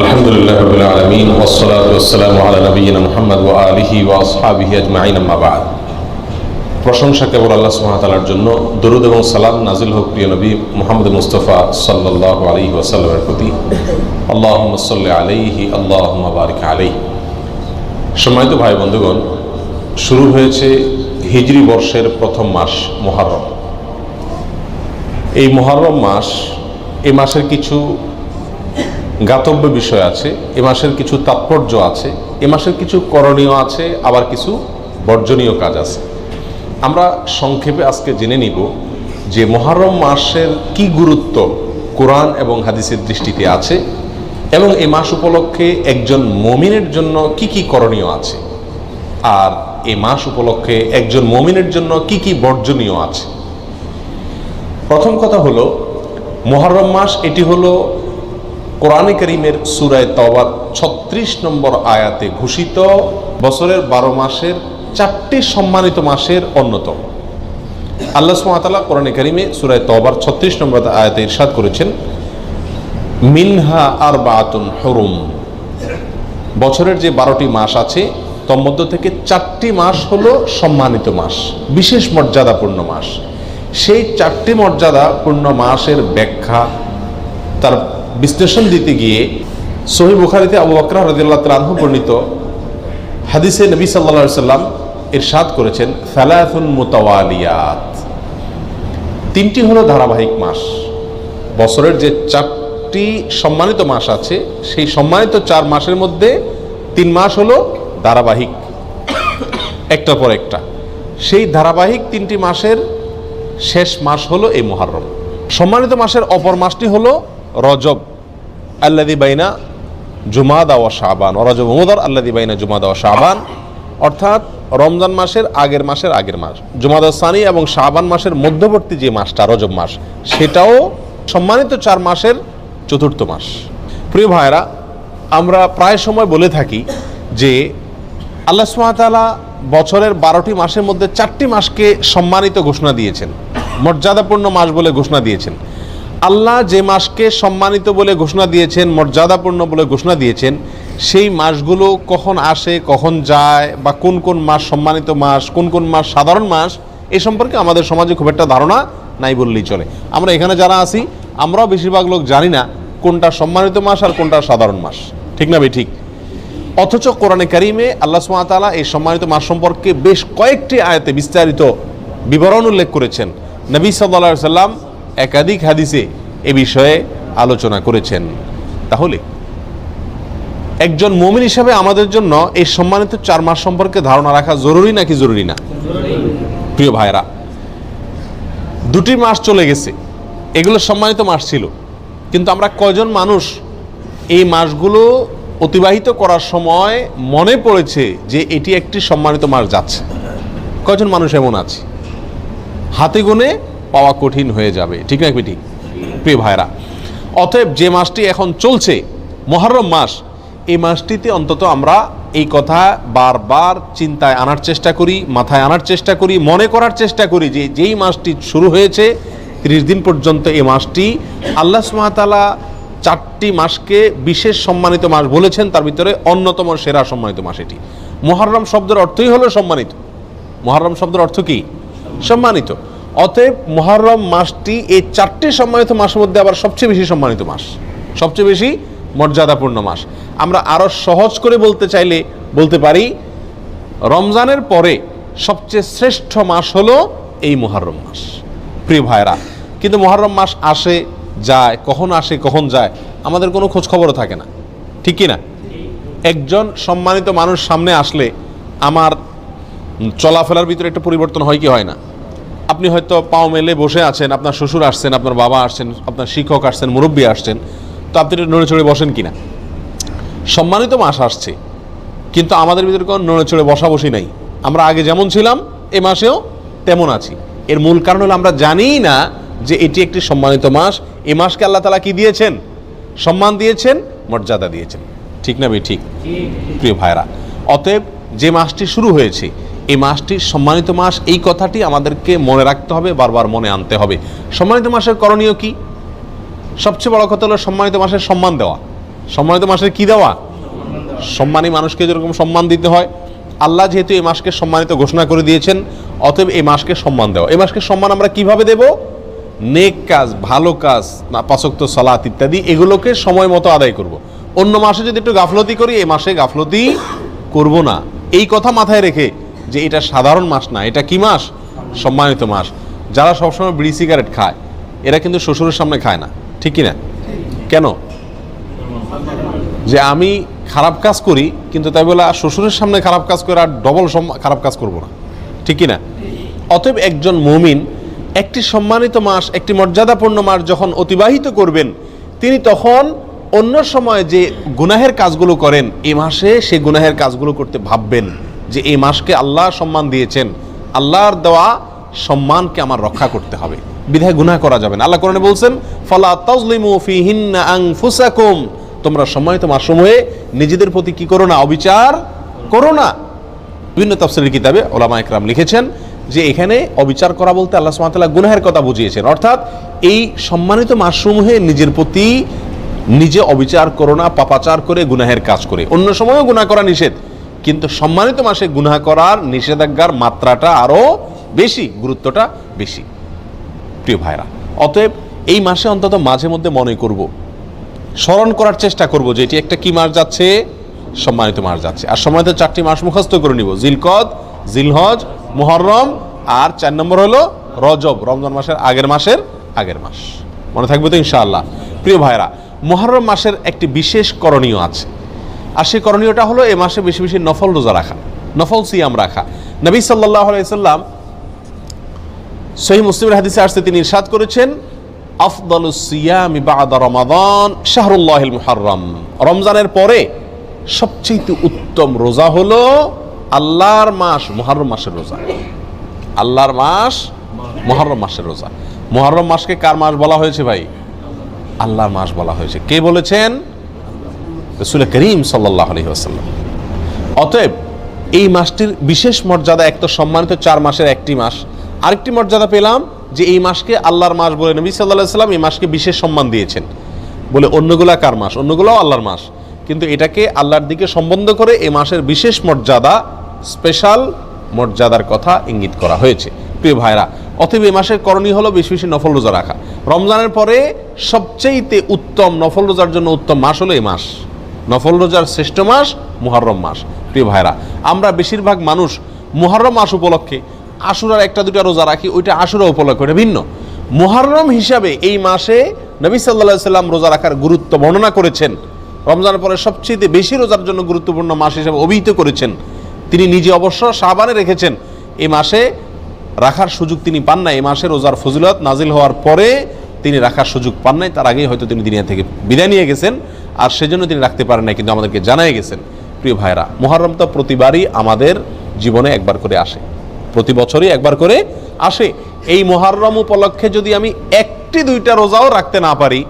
আলহামদুলিল্লাহ রবিল আলমিন ওসলাতাম নবীন মোহাম্মদ ও আলহি ও আসহাবিহি আজমাইন প্রশংসা কেবল আল্লাহ সুহাতালার জন্য। দরুদ এবং সালাম নাজিল হক প্রিয় নবী মোহাম্মদ মুস্তফা সাল্লাহ আলহি প্রতি। আল্লাহ সাল্লি আলহি আল্লাহ আলহি সম্মানিত ভাই বন্ধুগণ, শুরু হয়েছে হিজরি বর্ষের প্রথম মাস মহারম এই মহারম মাস এই মাসের কিছু গাতব্য বিষয় আছে, এ মাসের কিছু তাৎপর্য আছে, এ মাসের কিছু করণীয় আছে, আবার কিছু বর্জনীয় কাজ আছে। আমরা সংক্ষেপে আজকে জেনে নিব যে মহারম মাসের কি গুরুত্ব কোরআন এবং হাদিসের দৃষ্টিতে আছে এবং এ মাস উপলক্ষে একজন মমিনের জন্য কি কি করণীয় আছে, আর এ মাস উপলক্ষে একজন মমিনের জন্য কি কি বর্জনীয় আছে। প্রথম কথা হলো, মহরম মাস এটি হলো কোরআনে করিমের সুরায় তওবার ছত্রিশ নম্বর আয়াতে ঘোষিত, বছরের বারো মাসের চারটি সম্মানিত মাসের অন্যতম। আল্লাহ সুমাতাল্লাহ কোরআনে করিমে সুরায় তওবার ছত্রিশ নম্বর আয়াতে ইরশাদ করেছেন, মিনহা আর বাতুন হরুম। বছরের যে বারোটি মাস আছে তন্মধ্য থেকে চারটি মাস হলো সম্মানিত মাস, বিশেষ মর্যাদাপূর্ণ মাস। সেই চারটি মর্যাদাপূর্ণ মাসের ব্যাখ্যা, তার বিশ্লেষণ দিতে গিয়ে সহি বুখারিতে আবু বকরা রদিল্লাহ তালহু বর্ণিত হাদিসে নবী সাল্লা সাল্লাম ইরশাদ করেছেন ফালাথুন মুতাওয়ালিয়াত। তিনটি হলো ধারাবাহিক মাস। বছরের যে চারটি সম্মানিত মাস আছে, সেই সম্মানিত চার মাসের মধ্যে তিন মাস হলো ধারাবাহিক। একটা পর একটা। সেই ধারাবাহিক তিনটি মাসের শেষ মাস হলো এই মহারম সম্মানিত মাসের অপর মাসটি হলো রজব আল্লাদি বাইনা জুমাদা ও শাবান ও রজব মুদার আল্লাদি বাইনা জুমাদা ও শাবান। অর্থাৎ রমজান মাসের আগের মাসের আগের মাস, জুমাদা সানি এবং শাবান মাসের মধ্যবর্তী যে মাসটা, রজব মাস, সেটাও সম্মানিত চার মাসের চতুর্থ মাস। প্রিয় ভাইরা আমরা প্রায় সময় বলে থাকি যে আল্লাহ সুমাতালা বছরের বারোটি মাসের মধ্যে চারটি মাসকে সম্মানিত ঘোষণা দিয়েছেন, মর্যাদাপূর্ণ মাস বলে ঘোষণা দিয়েছেন। আল্লাহ যে মাসকে সম্মানিত বলে ঘোষণা দিয়েছেন, মর্যাদাপূর্ণ বলে ঘোষণা দিয়েছেন, সেই মাসগুলো কখন আসে, কখন যায়, বা কোন কোন মাস সম্মানিত মাস, কোন কোন মাস সাধারণ মাস, এ সম্পর্কে আমাদের সমাজে খুব একটা ধারণা নাই বললেই চলে। আমরা এখানে যারা আছি, আমরাও বেশিরভাগ লোক জানি না কোনটা সম্মানিত মাস আর কোনটা সাধারণ মাস। ঠিক না ভাই? ঠিক। অথচ কোরআনে কারিমে আল্লাহ সুমাতালা এই সম্মানিত মাস সম্পর্কে বেশ কয়েকটি আয়াতে বিস্তারিত বিবরণ উল্লেখ করেছেন। নবী সাল্লা সাল্লাম একাধিক হাদিসে এ বিষয়ে আলোচনা করেছেন। তাহলে, একজন মমিন হিসাবে আমাদের জন্য এই সম্মানিত চার মাস সম্পর্কে ধারণা রাখা জরুরি নাকি জরুরি না? প্রিয় ভাইরা দুটি মাস চলে গেছে। এগুলো সম্মানিত মাস ছিল। কিন্তু আমরা কয়জন মানুষ এই মাসগুলো অতিবাহিত করার সময় মনে পড়েছে যে এটি একটি সম্মানিত মাস যাচ্ছে? কয়জন মানুষ এমন আছে? হাতে গুনে পাওয়া কঠিন হয়ে যাবে। ঠিক না ঠিক প্রিয় ভাইরা অতএব যে মাসটি এখন চলছে, মহরম মাস, এই মাসটিতে অন্তত আমরা এই কথা বারবার চিন্তায় আনার চেষ্টা করি, মাথায় আনার চেষ্টা করি, মনে করার চেষ্টা করি যে যেই মাসটি শুরু হয়েছে, তিরিশ দিন পর্যন্ত এই মাসটি আল্লাহ সুমাতালা চারটি মাসকে বিশেষ সম্মানিত মাস বলেছেন, তার ভিতরে অন্যতম সেরা সম্মানিত মাস এটি। মহরম শব্দের অর্থই হলো সম্মানিত। মহরম শব্দের অর্থ কি? সম্মানিত। অতএব মহরম মাসটি এই চারটি সম্মানিত মাসের মধ্যে আবার সবচেয়ে বেশি সম্মানিত মাস। সবচেয়ে বেশি মর্যাদাপূর্ণ মাস। আমরা আরও সহজ করে বলতে চাইলে বলতে পারি, রমজানের পরে সবচেয়ে শ্রেষ্ঠ মাস হলো এই মহরম মাস। প্রিয় ভাইরা কিন্তু মহরম মাস আসে, যায়, কখন আসে, কখন যায়, আমাদের কোনো খোঁজ খবরও থাকে না। ঠিক না? একজন সম্মানিত মানুষ সামনে আসলে আমার চলাফেরার ভিতরে একটা পরিবর্তন হয় কি হয় না? আপনি হয়তো পাও মেলে বসে আছেন আপনার শ্বশুর আসছেন আপনার বাবা আসছেন আপনার শিক্ষক আসছেন মুরব্বী আসছেন তো আপনি নড়ে চড়ে বসেন কি না সম্মানিত মাস আসছে কিন্তু আমাদের ভিতরে কোনো নড়ে চড়ে বসা বসি নাই। আমরা আগে যেমন ছিলাম এ মাসেও তেমন আছি। এর মূল কারণ হলো আমরা জানিই না যে এটি একটি সম্মানিত মাস। এ মাসকে আল্লাহ তালা কি দিয়েছেন? সম্মান দিয়েছেন মর্যাদা দিয়েছেন। ঠিক না বে ঠিক। প্রিয় ভাইরা অতএব যে মাসটি শুরু হয়েছে এই মাসটি সম্মানিত মাস, এই কথাটি আমাদেরকে মনে রাখতে হবে, বারবার মনে আনতে হবে। সম্মানিত মাসের করণীয় কি? সবচেয়ে বড় কথা হলো সম্মানিত মাসের সম্মান দেওয়া। সম্মানিত মাসের কি দেওয়া? সম্মানী মানুষকে যেরকম সম্মান দিতে হয়, আল্লাহ যেহেতু এই মাসকে সম্মানিত ঘোষণা করে দিয়েছেন, অতএব এই মাসকে সম্মান দেওয়া। এই মাসকে সম্মান আমরা কীভাবে দেব? নেক কাজ, ভালো কাজ, না পাশক্ত সালাত ইত্যাদি, এগুলোকে সময় মতো আদায় করব। অন্য মাসে যদি একটু গাফলতি করি, এই মাসে গাফলতি করব না। এই কথা মাথায় রেখে যে এটা সাধারণ মাস না, এটা কি মাস? সম্মানিত মাস। যারা সবসময় বিড়ি সিগারেট খায়, এরা কিন্তু শ্বশুরের সামনে খায় না। ঠিক কি না কেন? যে আমি খারাপ কাজ করি, কিন্তু তাই বলে শ্বশুরের সামনে খারাপ কাজ করে আর ডবল খারাপ কাজ করব না। ঠিক কি না অতএব একজন মুমিন, একটি সম্মানিত মাস, একটি মর্যাদাপূর্ণ মাস যখন অতিবাহিত করবেন, তিনি তখন অন্য সময় যে গুনাহের কাজগুলো করেন, এ মাসে সে গুনাহের কাজগুলো করতে ভাববেন। যে এই মাসকে আল্লাহ সম্মান দিয়েছেন, আল্লাহর দেওয়া সম্মানকে আমার রক্ষা করতে হবে। বিধায় গুনাহ করা যাবে না। আল্লাহ কোরআনে বলছেন, ফলা তাজলিমু ফিহিন্না তোমরা সম্মানিত মাসসমূহে নিজেদের প্রতি কি করো না, অবিচার করো না। বিভিন্ন তাফসিলের কিতাবে ওলামা একরাম লিখেছেন যে এখানে অবিচার করা বলতে আল্লাহ সুবহানাহু গুনাহের কথা বুঝিয়েছেন। অর্থাৎ এই সম্মানিত মাসসমূহে নিজের প্রতি নিজে অবিচার করো না, পাপাচার করে, গুনাহের কাজ করে। অন্য সময়ও গুনাহ করা নিষেধ। কিন্তু সম্মানিত মাসে গুনাহ করার নিষেধাজ্ঞার মাত্রাটা আরও বেশি, গুরুত্বটা বেশি। প্রিয় ভাইরা, অতএব এই মাসে অন্তত মাঝে মধ্যে মনে করব, স্মরণ করার চেষ্টা করব যে এটি একটা কি মাস যাচ্ছে? সম্মানিত মাস যাচ্ছে। আর সম্মানিত চারটি মাস মুখস্থ করে নিব, জিলকদ, জিলহজ, মুহররম, আর চার নম্বর হলো রজব, রমজান মাসের আগের মাসের আগের মাস। মনে থাকবে তো ইনশাআল্লাহ। প্রিয় ভাইরা মহরম মাসের একটি বিশেষ করণীয় আছে। আর সেই করণীয়টা হলো এ মাসে বেশি বেশি নফল রোজা রাখা, নফল সিয়াম রাখা। নবী সাল্লাহ আলাইসাল্লাম সহি মুসলিমের হাদিসে আসতে তিনি ইরশাদ করেছেন আফদালুস সিয়ামি বাদা রমাদান শাহরুল্লাহিল মুহাররম। রমজানের পরে সবচেয়ে উত্তম রোজা হলো আল্লাহর মাস, মুহররম মাসের রোজা। আল্লাহর মাস, মুহররম মাসের রোজা। মুহররম মাসকে কার মাস বলা হয়েছে ভাই? আল্লাহর মাস বলা হয়েছে। কে বলেছেন? রসুল করিম সাল্লাহ আলহি আসাল্লাম অতএব এই মাসটির বিশেষ মর্যাদা, এক সম্মানিত চার মাসের একটি মাস। আরেকটি মর্যাদা পেলাম যে এই মাসকে আল্লাহর মাস বলে নবী সাল্লাহ সাল্লাম এই মাসকে বিশেষ সম্মান দিয়েছেন। বলে অন্যগুলা কার মাস? অন্যগুলোও আল্লাহর মাস। কিন্তু এটাকে আল্লাহর দিকে সম্বন্ধ করে এই মাসের বিশেষ মর্যাদা, স্পেশাল মর্যাদার কথা ইঙ্গিত করা হয়েছে। প্রিয় ভাইরা, অতএব এই মাসের করণীয় হলো বেশি বেশি নফল রোজা রাখা। রমজানের পরে সবচেয়েতে উত্তম নফল রোজার জন্য উত্তম মাস হলো এই মাস। নফল রোজার শ্রেষ্ঠ মাস মুহররম মাস। প্রিয় ভাইরা আমরা বেশিরভাগ মানুষ মুহররম মাস উপলক্ষে আশুরার একটা দুটা রোজা রাখি, ওইটা আশুরা উপলক্ষে ওটা ভিন্ন। মুহররম হিসাবে এই মাসে নবী সাল্লাহ সাল্লাম রোজা রাখার গুরুত্ব বর্ণনা করেছেন। রমজানের পরে সবচেয়ে বেশি রোজার জন্য গুরুত্বপূর্ণ মাস হিসেবে অভিহিত করেছেন। তিনি নিজে অবশ্য সাবানে রেখেছেন। এই মাসে রাখার সুযোগ তিনি পান না এই মাসে রোজার ফজিলত নাজিল হওয়ার পরে তিনি রাখার সুযোগ পান নাই। তার আগেই হয়তো তিনি দুনিয়া থেকে বিদায় নিয়ে গেছেন। আর সেজন্য তিনি রাখতে পারেন না কিন্তু আমাদেরকে জানাই গেছেন, প্রিয় ভাইরা মহরম তো প্রতিবারই আমাদের জীবনে একবার করে আসে। প্রতি বছরই একবার করে আসে। এই মহরম উপলক্ষে যদি আমি একটি, দুইটা রোজাও রাখতে না পারি,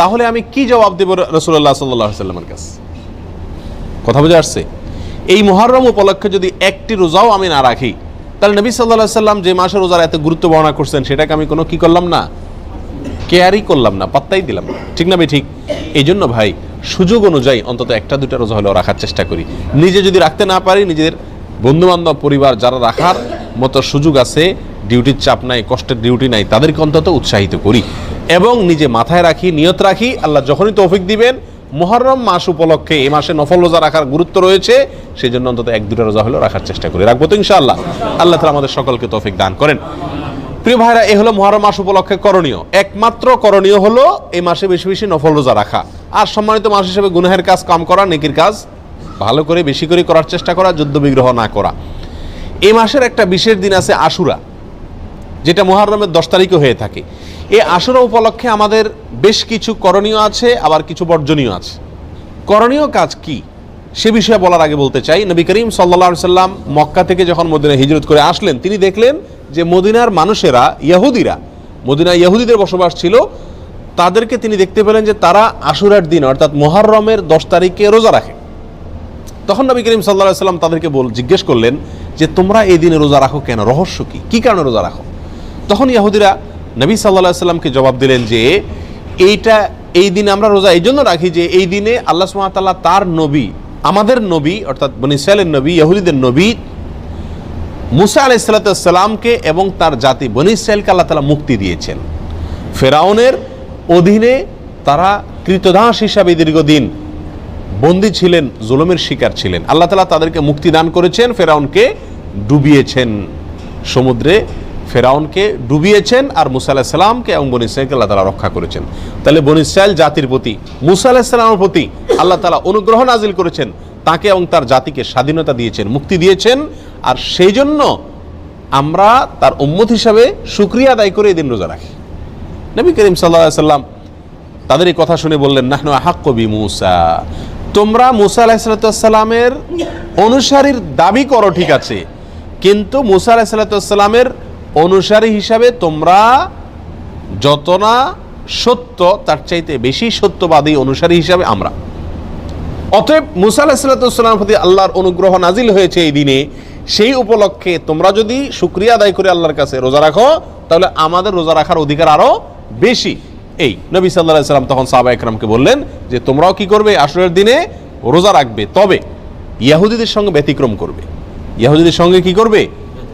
তাহলে আমি কি জবাব দেব রসুল্লাহ সাল্লাহ সাল্লামের কাছে? কথা বুঝে আসছে? এই মহরম উপলক্ষে যদি একটি রোজাও আমি না রাখি, তাহলে নবী সাল্লাহ সাল্লাম যে মাসে রোজার এত গুরুত্ব বর্ণনা করছেন, সেটাকে আমি কোনো কি করলাম না? কেয়ারই করলাম না, পাত্তাই দিলাম ঠিক না ঠিক? এই জন্য ভাই, সুযোগ অনুযায়ী অন্তত একটা দুটা রোজা হলেও রাখার চেষ্টা করি। নিজে যদি রাখতে না পারি, নিজের বন্ধু বান্ধব পরিবার যারা রাখার মতো সুযোগ আছে, ডিউটির চাপ নাই, কষ্টের ডিউটি নাই, তাদেরকে অন্তত উৎসাহিত করি। এবং নিজে মাথায় রাখি, নিয়ত রাখি, আল্লাহ যখনই তৌফিক দিবেন, মহরম মাস উপলক্ষে এই মাসে নফল রোজা রাখার গুরুত্ব রয়েছে সেই জন্য অন্তত এক দুটা রোজা হলেও রাখার চেষ্টা করি। রাখব তো ইনশাআল্লাহ। আল্লাহ তালা আমাদের সকলকে তৌফিক দান করেন। প্রিয় ভাইরা, এ হলো মহরম মাস উপলক্ষে করণীয়। একমাত্র করণীয় হলো এই মাসে বেশি বেশি নফল রোজা রাখা। আর সম্মানিত মাস হিসেবে গুনাহের কাজ কম করা, নেকির কাজ ভালো করে, বেশি করে করার চেষ্টা করা যুদ্ধ বিগ্রহ না করা। এই মাসের একটা বিশেষ দিন আছে আশুরা, যেটা মহরমের দশ তারিখে হয়ে থাকে। এই আশুরা উপলক্ষে আমাদের বেশ কিছু করণীয় আছে, আবার কিছু বর্জনীয় আছে। করণীয় কাজ কি? সে বিষয়ে বলার আগে বলতে চাই, নবী করিম সাল্লা সাল্লাম মক্কা থেকে যখন মদিনা হিজরত করে আসলেন, তিনি দেখলেন যে মদিনার মানুষেরা, ইয়াহুদিরা মদিনা ইয়াহুদিদের বসবাস ছিল, তাদেরকে তিনি দেখতে পেলেন যে তারা আশুরার দিন, অর্থাৎ মোহররমের দশ তারিখে রোজা রাখে। তখন নবী করিম সাল্লা সাল্লাম তাদেরকে বল, জিজ্ঞেস করলেন যে, তোমরা এই দিনে রোজা রাখো কেন? রহস্য কি? কী কারণে রোজা রাখো? তখন ইয়াহুদিরা নবী সাল্লা সাল্লামকে জবাব দিলেন যে, এইটা, এই দিনে আমরা রোজা এই জন্য রাখি যে, এই দিনে আল্লাহ সুমাতাল্লাহ তার নবী, আমাদের নবী, অর্থাৎ বনিসালের নবী, ইয়াহুদিদের নবী মুসা আলাইসাল্লামকে এবং তার জাতি বনি ইসরায়েলকে আল্লাহ তালা মুক্তি দিয়েছেন। ফেরাউনের অধীনে তারা কৃতদাস হিসাবে দীর্ঘদিন বন্দী ছিলেন, জুলুমের শিকার ছিলেন। আল্লাহ তালা তাদেরকে মুক্তি দান করেছেন, ফেরাউনকে ডুবিয়েছেন। সমুদ্রে ফেরাউনকে ডুবিয়েছেন আর মুসা আলাহিসাল্লামকে এবং বনি ইসরায়েলকে আল্লাহ তালা রক্ষা করেছেন। তাহলে বনি জাতির প্রতি, মুসা আলাহিসাল্লামের প্রতি আল্লাহ তালা অনুগ্রহ নাজিল করেছেন, তাকে এবং তার জাতিকে স্বাধীনতা দিয়েছেন, মুক্তি দিয়েছেন। আর সেই জন্য আমরা তার উম্মত হিসাবে সুক্রিয়া আদায় করে এই দিন রোজা রাখি। নবী করিম সাল্লাহ সাল্লাম তাদের এই কথা শুনে বললেন, নাহনু হাক্কবি মুসা তোমরা মুসা আলাহিসাল্লামের অনুসারীর দাবি করো, ঠিক আছে। কিন্তু মুসা আলাহিসাল্লামের অনুসারী হিসাবে তোমরা যত না সত্য, তার চাইতে বেশি সত্যবাদী অনুসারী হিসাবে আমরা। অতএব মুসা আলাহিসাল্লামের প্রতি আল্লাহর অনুগ্রহ নাজিল হয়েছে এই দিনে। সেই উপলক্ষে তোমরা যদি শুক্রিয়া আদায় করে আল্লাহর কাছে রোজা রাখো, তাহলে আমাদের রোজা রাখার অধিকার আরও বেশি। এই নবী সাল্লাহ সাল্লাম তখন সাহাবা একরামকে বললেন যে, তোমরাও কি করবে? আসরের দিনে রোজা রাখবে। তবে ইয়াহুদিদের সঙ্গে ব্যতিক্রম করবে। ইয়াহুদিদের সঙ্গে কি করবে?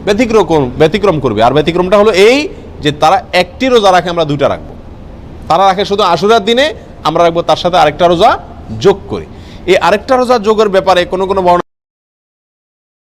ব্যতিক্রম কর- ব্যতিক্রম করবে। আর ব্যতিক্রমটা হলো এই যে, তারা একটি রোজা রাখে, আমরা দুইটা রাখব। তারা রাখে শুধু আশুরার দিনে, আমরা রাখব তার সাথে আরেকটা রোজা যোগ করে। এই আরেকটা রোজা যোগের ব্যাপারে কোনো কোনো বর্ণনা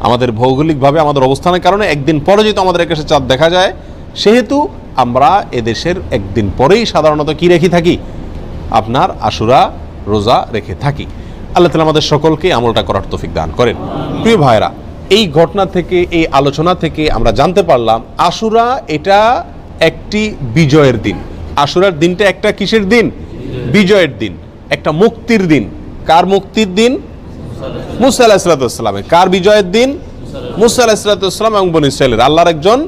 আমাদের ভৌগোলিকভাবে আমাদের অবস্থানের কারণে একদিন পরে যেহেতু আমাদের আকাশে চাঁদ দেখা যায়, সেহেতু আমরা এদেশের একদিন পরেই সাধারণত কি রেখে থাকি? আপনার আশুরা রোজা রেখে থাকি। আল্লাহ তালা আমাদের সকলকে আমলটা করার তৌফিক দান করেন। প্রিয় ভাইরা এই ঘটনা থেকে, এই আলোচনা থেকে আমরা জানতে পারলাম আশুরা এটা একটি বিজয়ের দিন। আশুরার দিনটা একটা কিসের দিন? বিজয়ের দিন। একটা মুক্তির দিন। কার মুক্তির দিন? মুসা আলাহিসাল্লামের কার বিজয়ের দিন? মুসা আলাহিসাল্লাম এবং বনি আল্লাহর একজন